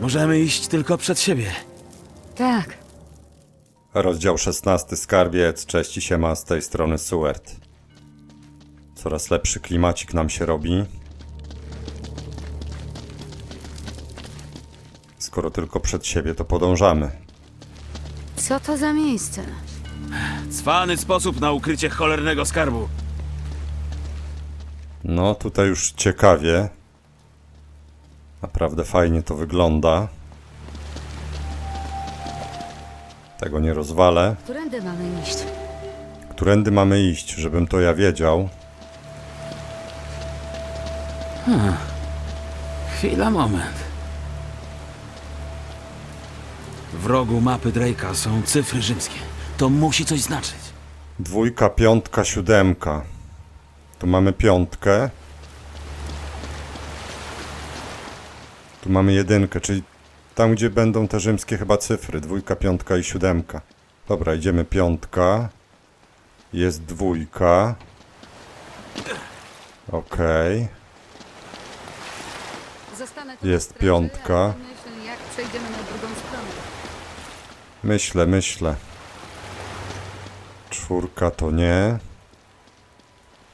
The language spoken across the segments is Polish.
Możemy iść tylko przed siebie. Tak. Rozdział 16 Skarbiec, cześć i siema z tej strony Suert. Coraz lepszy klimacik nam się robi. Skoro tylko przed siebie, to podążamy. Co to za miejsce? Cwany sposób na ukrycie cholernego skarbu. No, tutaj już ciekawie. Naprawdę fajnie to wygląda. Tego nie rozwalę. Którędy mamy iść? Którędy mamy iść, żebym to ja wiedział? Chwila, moment. W rogu mapy Drake'a są cyfry rzymskie. To musi coś znaczyć. Dwójka, piątka, siódemka. Tu mamy piątkę. Tu mamy jedynkę, czyli tam, gdzie będą te rzymskie chyba cyfry. Dwójka, piątka i siódemka. Dobra, idziemy piątka. Jest dwójka. Okej. Jest piątka. Myślę, jak przejdziemy na drugą. Myślę, myślę. Czwórka to nie.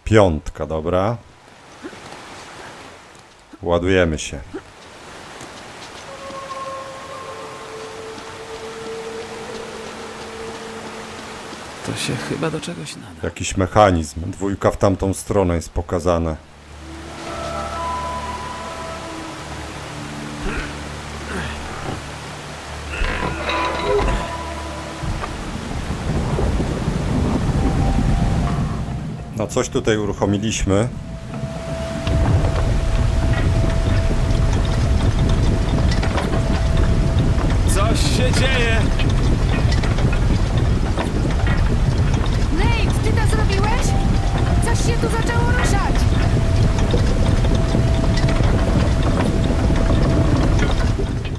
Piątka, dobra. Ładujemy się. To się chyba do czegoś nada. Jakiś mechanizm. Dwójka w tamtą stronę jest pokazane. Coś tutaj uruchomiliśmy. Coś się dzieje! Nate, ty to zrobiłeś? Coś się tu zaczęło ruszać!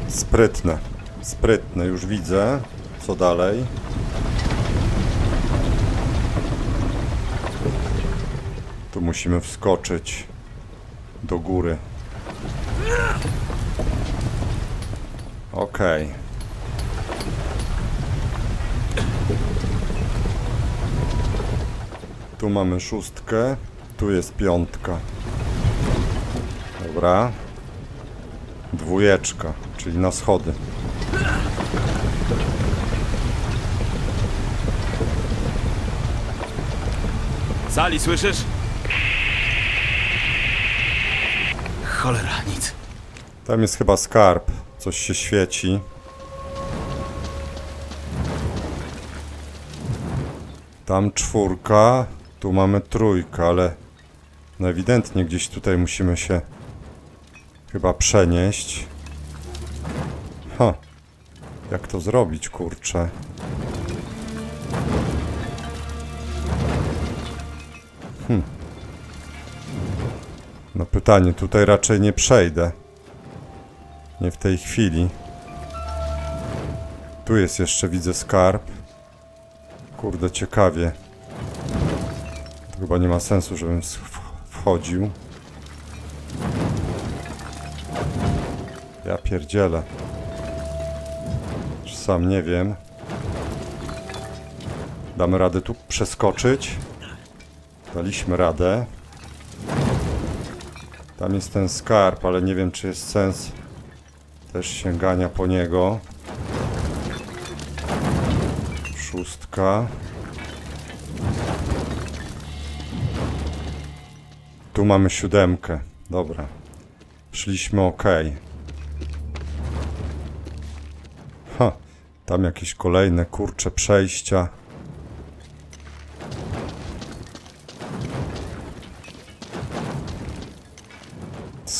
Sprytne. Sprytne, już widzę. Co dalej? Tu musimy wskoczyć do góry. Okej. Tu mamy szóstkę, tu jest piątka. Dobra. Dwójeczka, czyli na schody. Sali, słyszysz? Cholera, nic. Tam jest chyba skarb. Coś się świeci. Tam czwórka, tu mamy trójkę, ale no ewidentnie gdzieś tutaj musimy się chyba przenieść. Ha. Jak to zrobić, kurczę? No pytanie, tutaj raczej nie przejdę. Nie w tej chwili. Tu jest jeszcze, widzę, skarb. Kurde, ciekawie. To chyba nie ma sensu, żebym wchodził. Ja pierdzielę. Sam nie wiem. Damy radę tu przeskoczyć. Daliśmy radę. Tam jest ten skarb, ale nie wiem, czy jest sens też sięgania po niego. Szóstka. Tu mamy siódemkę. Dobra. Szliśmy ok. Ha. Tam jakieś kolejne kurcze przejścia.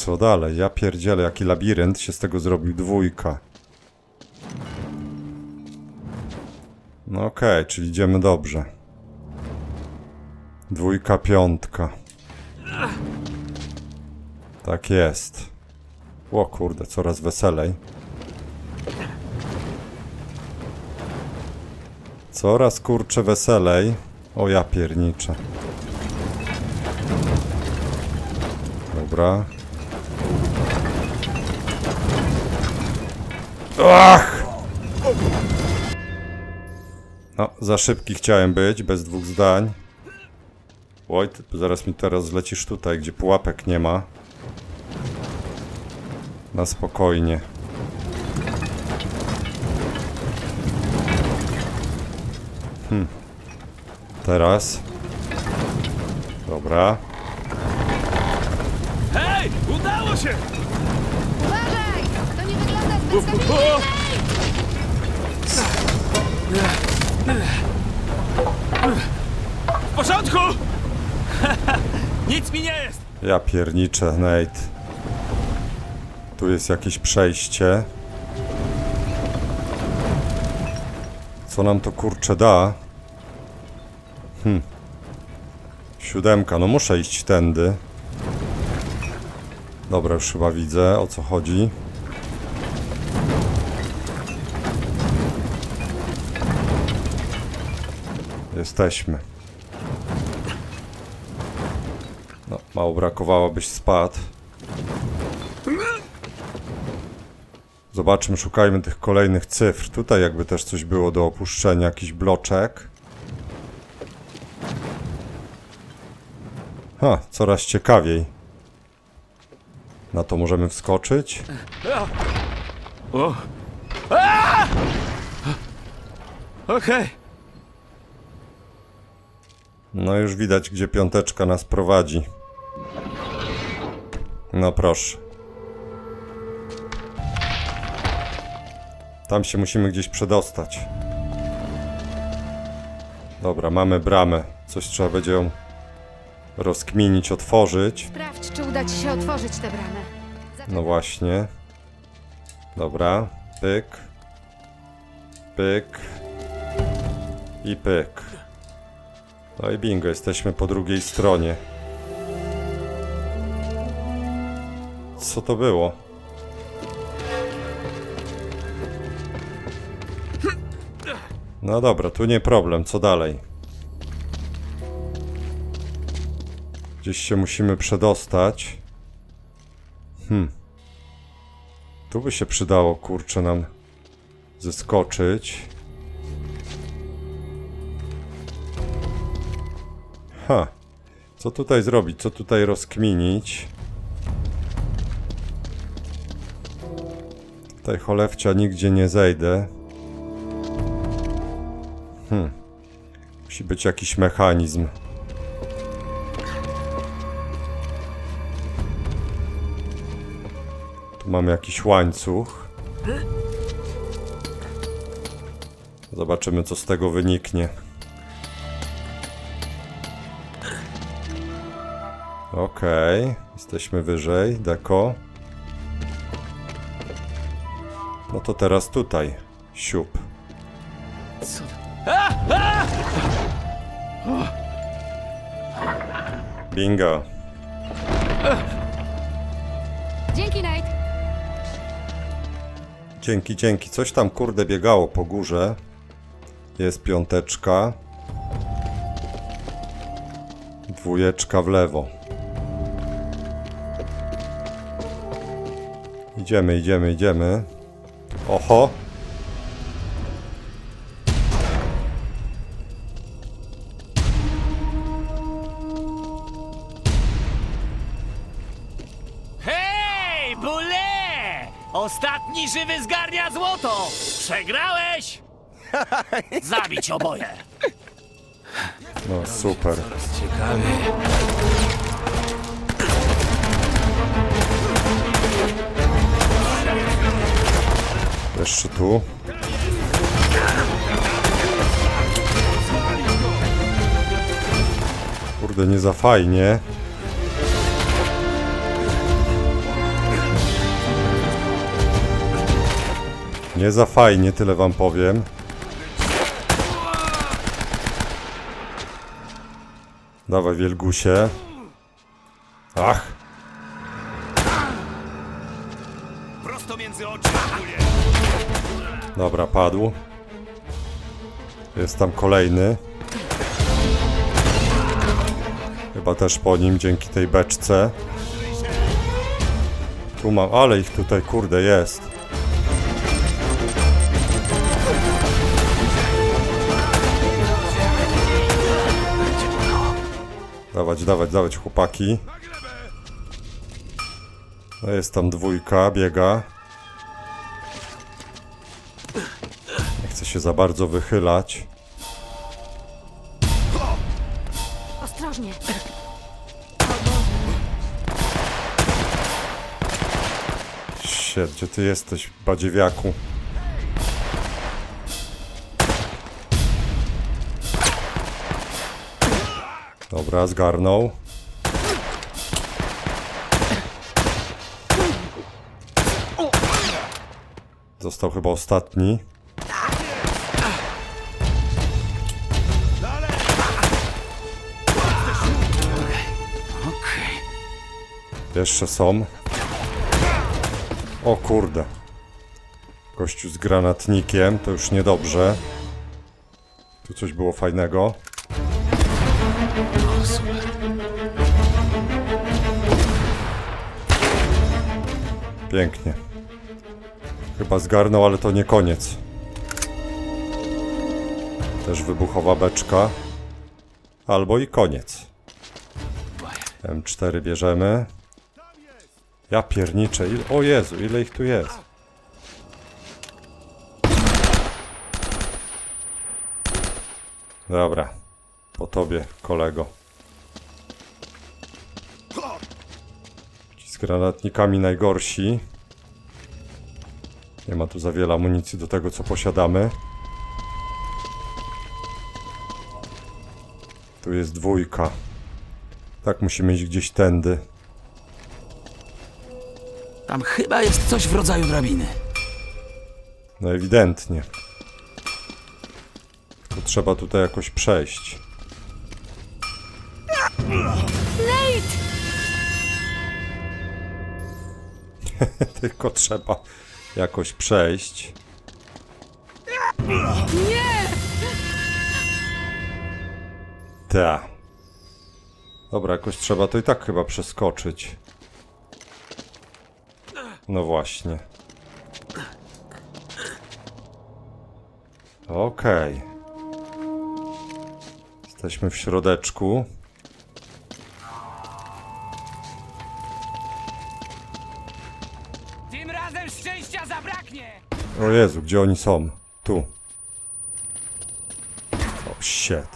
Co dalej? Ja pierdzielę, jaki labirynt się z tego zrobił dwójka. No okej, czyli idziemy dobrze. Dwójka, piątka. Tak jest. O kurde, coraz weselej. Coraz kurczę weselej. O ja pierniczę. Dobra. Ach! No, za szybki chciałem być, bez dwóch zdań. Oj, ty, zaraz mi teraz zlecisz tutaj, gdzie pułapek nie ma. Na spokojnie. Hmm. Teraz. Dobra. Hej! Udało się! Uważaj! To nie wygląda zbyt stabilnie! O! W porządku! Nic mi nie jest! Ja pierniczę, Nate. Tu jest jakieś przejście. Co nam to kurczę da? Hm. Siódemka, no muszę iść tędy. Dobra, już chyba widzę o co chodzi. Jesteśmy. No, mało brakowało, byś spadł. Zobaczmy, szukajmy tych kolejnych cyfr. Tutaj jakby też coś było do opuszczenia, jakiś bloczek. Ha, coraz ciekawiej. Na to możemy wskoczyć. O! A! No już widać, gdzie piąteczka nas prowadzi. No proszę. Tam się musimy gdzieś przedostać. Dobra, mamy bramę. Coś trzeba będzie ją rozkminić, otworzyć. Sprawdź, czy uda ci się otworzyć tę bramę. No właśnie. Dobra. Pyk. Pyk. I pyk. No i bingo, jesteśmy po drugiej stronie. Co to było? No dobra, tu nie problem, co dalej? Gdzieś się musimy przedostać. Hmm. Tu by się przydało, kurczę, nam zeskoczyć. Ha. Co tutaj zrobić? Co tutaj rozkminić? Tutaj cholewcia nigdzie nie zejdę. Hmm. Musi być jakiś mechanizm. Tu mamy jakiś łańcuch. Zobaczymy, co z tego wyniknie. Okej, jesteśmy wyżej, deko. No to teraz tutaj, siup. Co? Bingo. Dzięki, Nate! Dzięki, dzięki. Coś tam kurde biegało po górze. Jest piąteczka. Dwójeczka w lewo. Idziemy, idziemy, idziemy. Oho! Hej, bule! Ostatni żywy zgarnia złoto! Przegrałeś! Zabić oboje! No super. Ciekawie. Jeszcze tu. Kurde, nie za fajnie. Nie za fajnie, tyle wam powiem. Dawaj, wielgusie. Ach, dobra, padł. Jest tam kolejny. Chyba też po nim dzięki tej beczce. Tu mam, ale ich tutaj kurde jest. Dawać, dawać, dawać chłopaki. No jest tam dwójka, biega. Chcę się za bardzo wychylać. Ostrożnie. Shit, gdzie ty jesteś, badziewiaku? Dobra, zgarnął. Został chyba ostatni. Jeszcze są. O kurde. Gościu z granatnikiem, to już niedobrze. Tu coś było fajnego. Pięknie. Chyba zgarnął, ale to nie koniec. Też wybuchowa beczka. Albo i koniec. M4 bierzemy. Ja pierniczę. O Jezu, ile ich tu jest. Dobra. Po tobie, kolego. Ci z granatnikami najgorsi. Nie ma tu za wiele amunicji do tego, co posiadamy. Tu jest dwójka. Tak musimy iść gdzieś tędy. Tam chyba jest coś w rodzaju drabiny. No ewidentnie. To trzeba tutaj jakoś przejść. Nate! Tylko trzeba jakoś przejść. Nie! Ta. Dobra, jakoś trzeba to i tak chyba przeskoczyć. No właśnie. Okej. Jesteśmy w środeczku. Tym razem szczęścia zabraknie! O Jezu, gdzie oni są? Tu. O shit.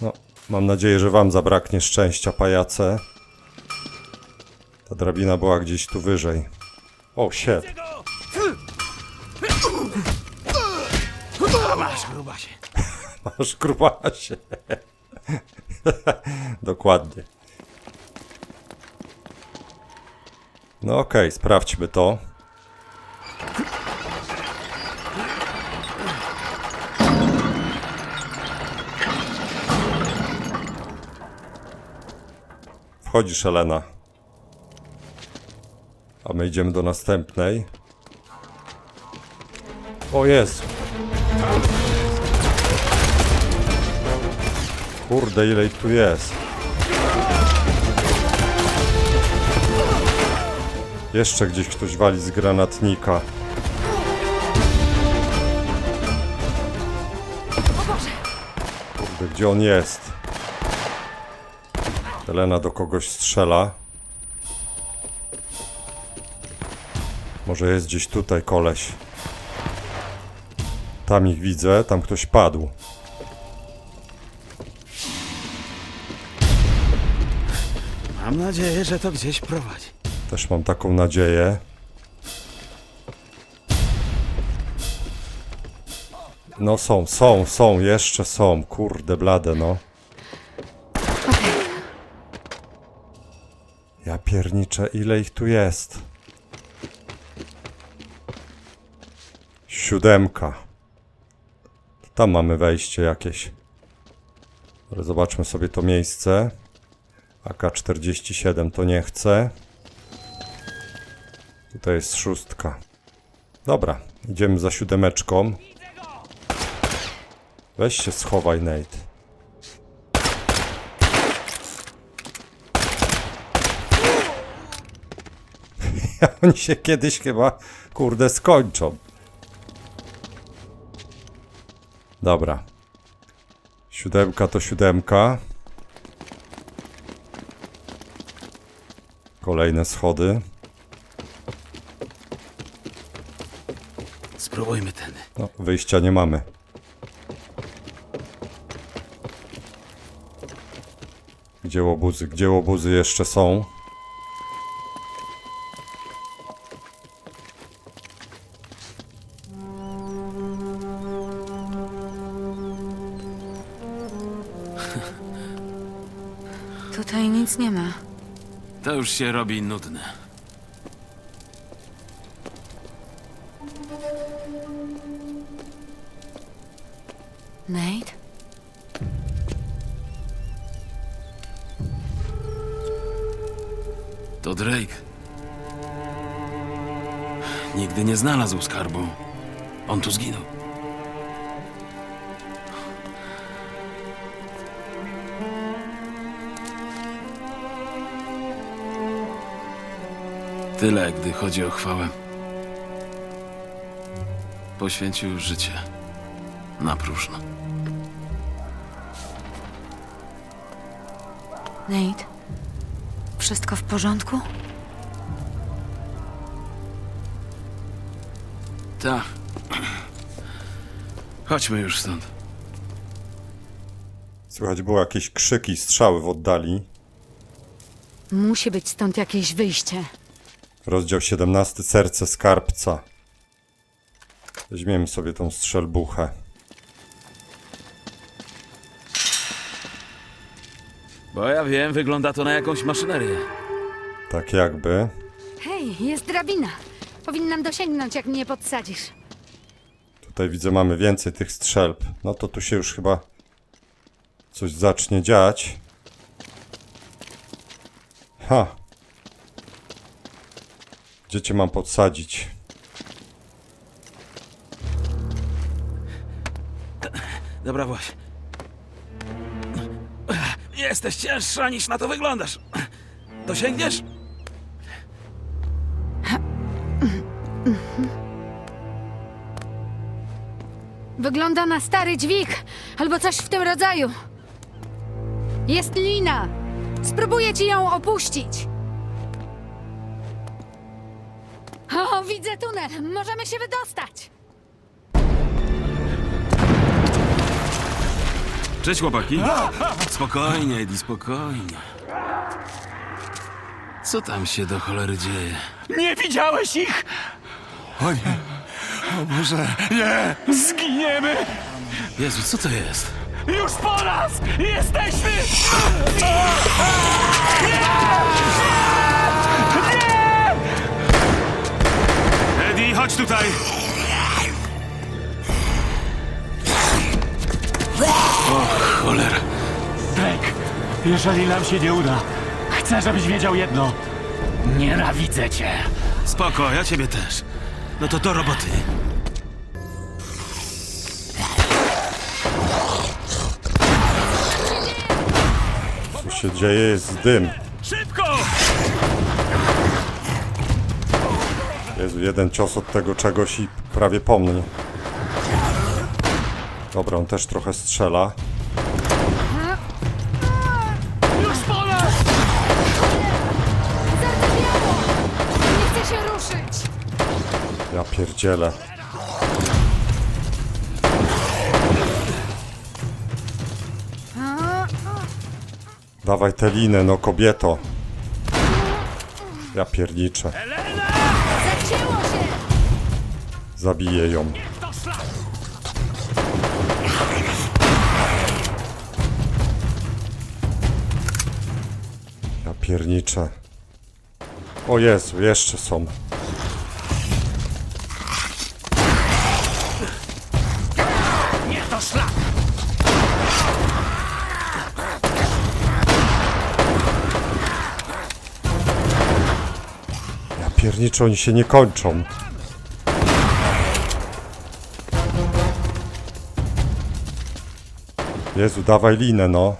No, mam nadzieję, że wam zabraknie szczęścia, pajace. Ta drabina była gdzieś tu wyżej. O shit. Masz, grubasie. Masz grubasie. Dokładnie. No okej, sprawdźmy to. Wchodzisz, Elena. A my idziemy do następnej. O Jezu. Kurde, ile tu jest. Jeszcze gdzieś ktoś wali z granatnika. Kurde, gdzie on jest? Elena do kogoś strzela. Może jest gdzieś tutaj koleś. Tam ich widzę, tam ktoś padł. Mam nadzieję, że to gdzieś prowadzi. Też mam taką nadzieję. No są, są, są, jeszcze są. Kurde blade, no. Ja pierniczę, ile ich tu jest? Siódemka. Tam mamy wejście jakieś. Zobaczmy sobie to miejsce. AK-47 to nie chcę. Tutaj jest szóstka. Dobra, idziemy za siódemeczką. Weź się schowaj, Nate. Oni się kiedyś chyba, kurde, skończą. Dobra. Siódemka to siódemka. Kolejne schody. Spróbujmy ten. No, wyjścia nie mamy. Gdzie łobuzy? Gdzie łobuzy jeszcze są? Tutaj nic nie ma. To już się robi nudne. Nate? To Drake. Nigdy nie znalazł skarbu. On tu zginął. Tyle, gdy chodzi o chwałę. Poświęcił życie. Na próżno. Nate? Wszystko w porządku? Tak. Chodźmy już stąd. Słychać było jakieś krzyki, strzały w oddali. Musi być stąd jakieś wyjście. Rozdział 17. Serce skarbca. Weźmiemy sobie tą strzelbuchę. Bo ja wiem, wygląda to na jakąś maszynerię. Tak jakby. Hej, jest drabina. Powinnam dosięgnąć, jak mnie podsadzisz. Tutaj widzę, mamy więcej tych strzelb. No to tu się już chyba coś zacznie dziać. Ha! Gdzie cię mam podsadzić? Dobra, właśnie. Jesteś cięższa niż na to wyglądasz. Dosięgniesz? Wygląda na stary dźwig, albo coś w tym rodzaju. Jest lina. Spróbuję ci ją opuścić. Widzę tunel. Możemy się wydostać. Cześć, chłopaki. Spokojnie, Eddie, spokojnie. Co tam się do cholery dzieje? Nie widziałeś ich? O nie. O Boże, nie! Zginiemy! Jezu, co to jest? Już po nas! Jesteśmy! Eddie, chodź tutaj! O, cholera. Drake, jeżeli nam się nie uda, chcę, żebyś wiedział jedno. Nienawidzę cię. Spoko, ja ciebie też. No to do roboty. Co się dzieje? Jest dym. Jezu, jeden cios od tego czegoś i prawie po mnie. Dobra, on też trochę strzela. Już po nas! Nie chcę się ruszyć. Ja pierdzielę. Dawaj tę linę, no kobieto. Ja pierniczę. Zabiję ją. Ja pierniczę. O Jezu, jeszcze są. Pierniczę, oni się nie kończą. Jezu, dawaj linę, no.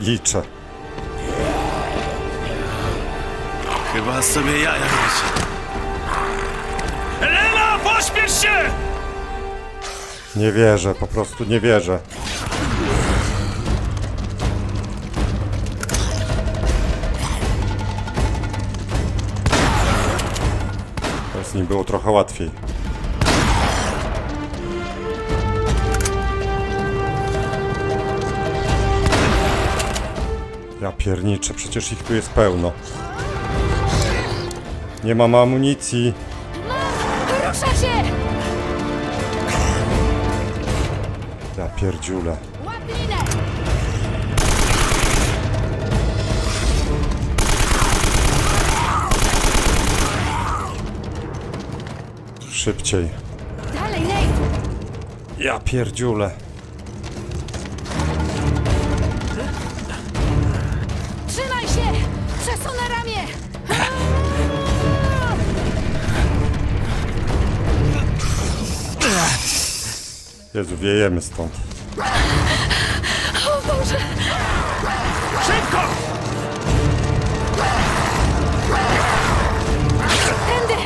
Pierniczę. Chyba sobie jaja robicie. Elena, pośpiesz się! Nie wierzę, po prostu nie wierzę. Teraz nim było trochę łatwiej. Ja pierniczę, przecież ich tu jest pełno. Nie mam amunicji. Rusza się! Ja pierdziule. Szybciej. Dalej! Ja pierdziule. Przesunę ramię! Jezu, wiejemy stąd. O Boże! Szybko! Tędy!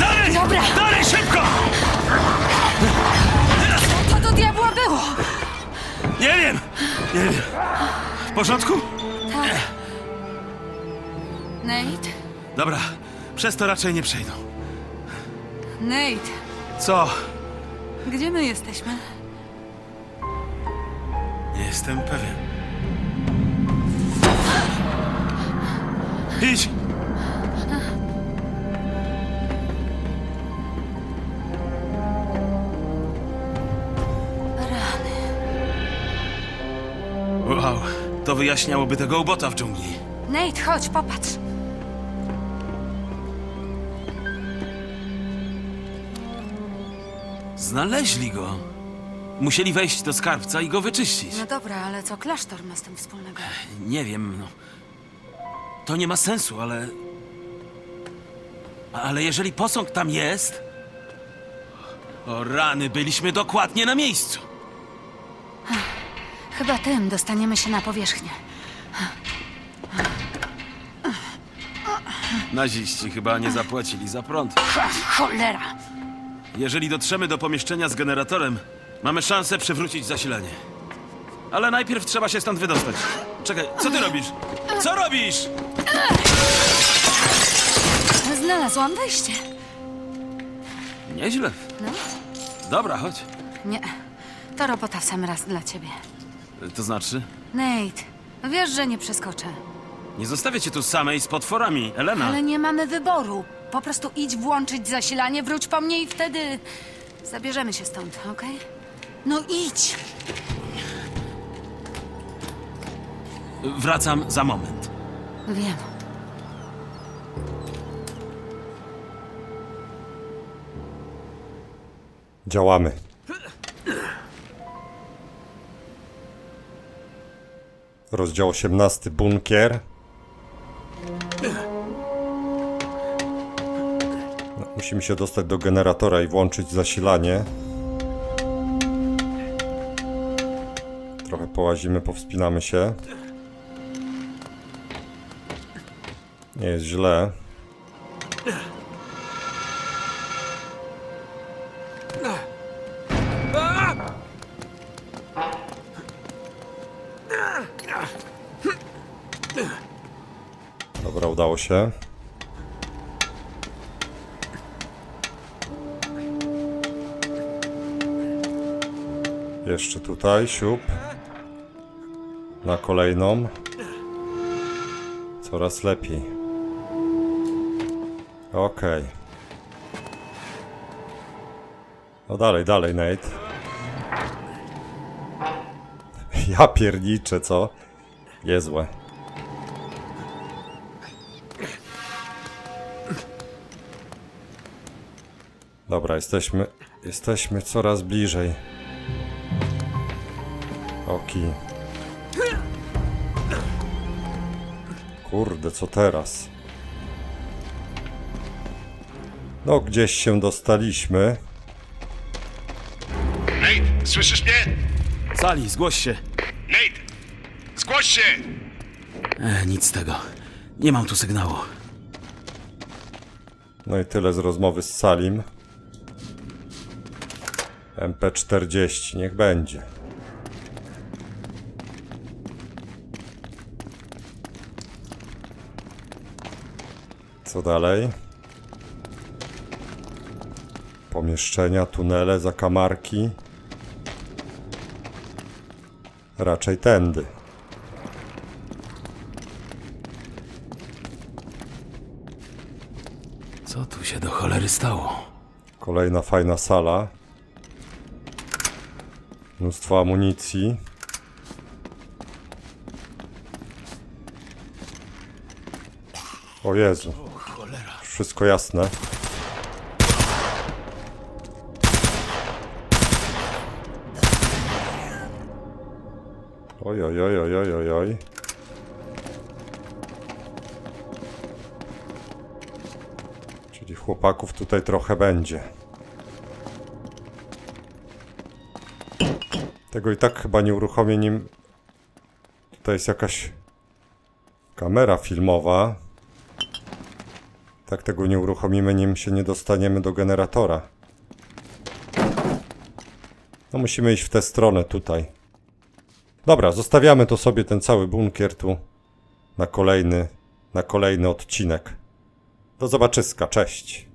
Dalej! Dobra. Dalej, szybko! Co to do diabła było? Nie wiem! W porządku? Tak. Nate? Dobra, przez to raczej nie przejdą. Nate, Co? gdzie my jesteśmy? Nie jestem pewien. Idź! To wyjaśniałoby tego ubota w dżungli. Nate, chodź, popatrz. Znaleźli go. Musieli wejść do skarbca i go wyczyścić. No dobra, ale co klasztor ma z tym wspólnego? Nie wiem, no. To nie ma sensu, ale. Ale jeżeli posąg tam jest. O rany, byliśmy dokładnie na miejscu. Chyba tym dostaniemy się na powierzchnię. Naziści chyba nie zapłacili za prąd. Ha, cholera! Jeżeli dotrzemy do pomieszczenia z generatorem, mamy szansę przywrócić zasilanie. Ale najpierw trzeba się stąd wydostać. Czekaj, co ty robisz? Co robisz? Znalazłam wejście. Nieźle. No? Dobra, chodź. Nie, to robota w sam raz dla ciebie. To znaczy? Nate, wiesz, że nie przeskoczę. Nie zostawię cię tu samej z potworami, Elena. Ale nie mamy wyboru. Po prostu idź włączyć zasilanie, wróć po mnie i wtedy zabierzemy się stąd, okej? No idź! Wracam za moment. Wiem. Działamy. Rozdział 18. Bunkier. No, musimy się dostać do generatora i włączyć zasilanie. Trochę połazimy, powspinamy się. Nie jest źle. Się. Jeszcze tutaj, siup. Na kolejną. Coraz lepiej. Okej. No dalej, dalej, Nate. Ja pierniczę, co? Niezłe. Dobra, jesteśmy, jesteśmy coraz bliżej. Oki. Kurde, co teraz? No, gdzieś się dostaliśmy. Nate, słyszysz mnie? Sali, zgłoś się. Nate! Zgłoś się! E, nic z tego. Nie mam tu sygnału. No i tyle z rozmowy z Salim. MP40, niech będzie. Co dalej? Pomieszczenia, tunele, zakamarki. Raczej tędy. Co tu się do cholery stało? Kolejna fajna sala. Mnóstwo amunicji. O Jezu. Wszystko jasne. Oj, oj, oj, oj, oj, oj. Czyli chłopaków tutaj trochę będzie. Tego i tak chyba nie uruchomię nim. Tutaj jest jakaś kamera filmowa. Tak tego nie uruchomimy, nim się nie dostaniemy do generatora. No musimy iść w tę stronę tutaj. Dobra, zostawiamy to sobie ten cały bunkier tu na kolejny, na kolejny odcinek. Do zobaczyska, cześć.